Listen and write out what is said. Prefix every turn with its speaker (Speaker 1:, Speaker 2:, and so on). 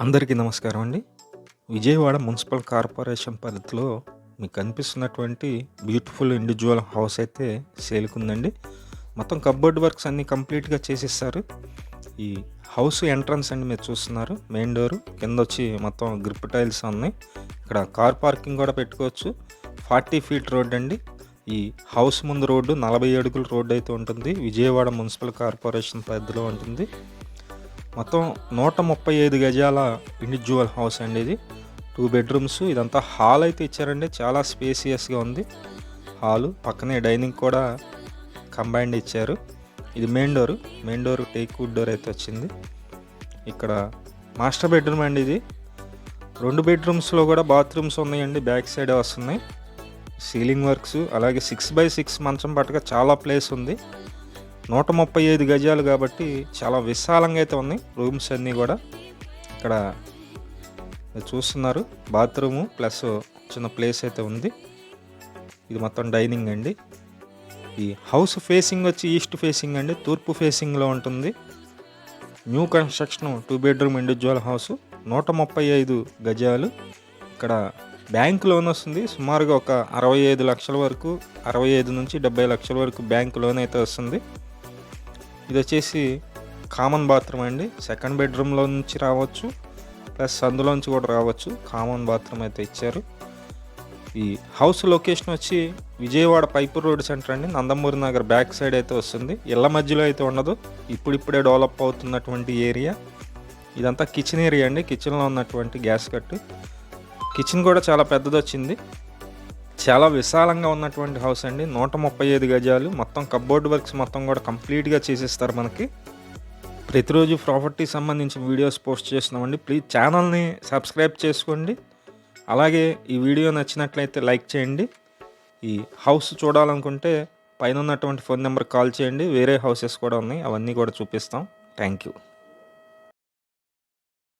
Speaker 1: అందరికీ నమస్కారం అండి. విజయవాడ మున్సిపల్ కార్పొరేషన్ పరిధిలో మీకు కనిపిస్తున్నటువంటి బ్యూటిఫుల్ ఇండివిజువల్ హౌస్ అయితే సేల్కుందండి. మొత్తం కబ్బోర్డ్ వర్క్స్ అన్నీ కంప్లీట్గా చేసిస్తారు. ఈ హౌస్ ఎంట్రన్స్ అండి మీరు చూస్తున్నారు. మెయిన్ డోర్ కింద వచ్చి మొత్తం గ్రిప్ టైల్స్ ఉన్నాయి ఇక్కడ కార్ పార్కింగ్ కూడా పెట్టుకోవచ్చు. ఫార్టీ ఫీట్ రోడ్ అండి. ఈ హౌస్ ముందు రోడ్డు నలభై అడుగుల రోడ్డు అయితే ఉంటుంది. విజయవాడ మున్సిపల్ కార్పొరేషన్ పరిధిలో ఉంటుంది. మొత్తం నూట ముప్పై ఐదు గజాల ఇండివిజువల్ హౌస్ అండి ఇది. టూ బెడ్రూమ్స్ ఇదంతా హాల్ అయితే ఇచ్చారండి. చాలా స్పేసియస్గా ఉంది. హాలు పక్కనే డైనింగ్ కూడా కంబైన్డ్ ఇచ్చారు. ఇది main door main door teak wood door అయితే వచ్చింది. ఇక్కడ మాస్టర్ బెడ్రూమ్ అండి ఇది. రెండు బెడ్రూమ్స్లో కూడా బాత్రూమ్స్ ఉన్నాయండి. బ్యాక్ సైడ్ వస్తున్నాయి. సీలింగ్ వర్క్స్ అలాగే సిక్స్ బై సిక్స్ మంచం పట్టుగా చాలా ప్లేస్ ఉంది. నూట ముప్పై ఐదు గజాలు కాబట్టి చాలా విశాలంగా అయితే ఉన్నాయి రూమ్స్ అన్నీ కూడా. ఇక్కడ చూస్తున్నారు బాత్రూము ప్లస్ చిన్న ప్లేస్ అయితే ఉంది. ఇది మొత్తం డైనింగ్ అండి. ఈ హౌస్ ఫేసింగ్ వచ్చి ఈస్ట్ ఫేసింగ్ అండి తూర్పు ఫేసింగ్లో ఉంటుంది. New construction two bedroom individual house నూట ముప్పై ఐదు గజాలు. ఇక్కడ బ్యాంక్ లోన్ వస్తుంది సుమారుగా ఒక అరవై ఐదు లక్షల వరకు అరవై ఐదు నుంచి డెబ్బై లక్షల వరకు బ్యాంక్ లోన్ అయితే వస్తుంది. ఇది వచ్చేసి కామన్ బాత్రూమ్ అండి. సెకండ్ బెడ్రూమ్లో నుంచి రావచ్చు. ప్లస్ అందులోంచి కూడా రావచ్చు. కామన్ బాత్రూమ్ అయితే ఇచ్చారు. ఈ హౌస్ లొకేషన్ వచ్చి విజయవాడ పైపు రోడ్ సెంటర్ అండి. నందమూరి నగర్ బ్యాక్ సైడ్ అయితే వస్తుంది. ఇళ్ళ మధ్యలో అయితే ఉండదు. ఇప్పుడిప్పుడే డెవలప్ అవుతున్నటువంటి ఏరియా ఇదంతా కిచెన్ ఏరియా అండి. కిచెన్లో ఉన్నటువంటి గ్యాస్ కట్టు కిచెన్ కూడా చాలా పెద్దది వచ్చింది చాలా విశాలంగా ఉన్నటువంటి హౌస్ అండి. నూట ముప్పై ఐదు గజాలు. మొత్తం కబ్బోర్డ్ వర్క్స్ మొత్తం కూడా కంప్లీట్గా చేసేస్తారు మనకి. ప్రతిరోజు ప్రాపర్టీ సంబంధించిన వీడియోస్ పోస్ట్ చేస్తున్నామండి. ప్లీజ్ ఛానల్ని సబ్స్క్రైబ్ చేసుకోండి. అలాగే ఈ వీడియో నచ్చినట్లయితే లైక్ చేయండి. ఈ హౌస్ చూడాలనుకుంటే పైన ఉన్నటువంటి ఫోన్ నెంబర్ కాల్ చేయండి. వేరే హౌసెస్ కూడా ఉన్నాయి. అవన్నీ కూడా చూపిస్తాం. Thank you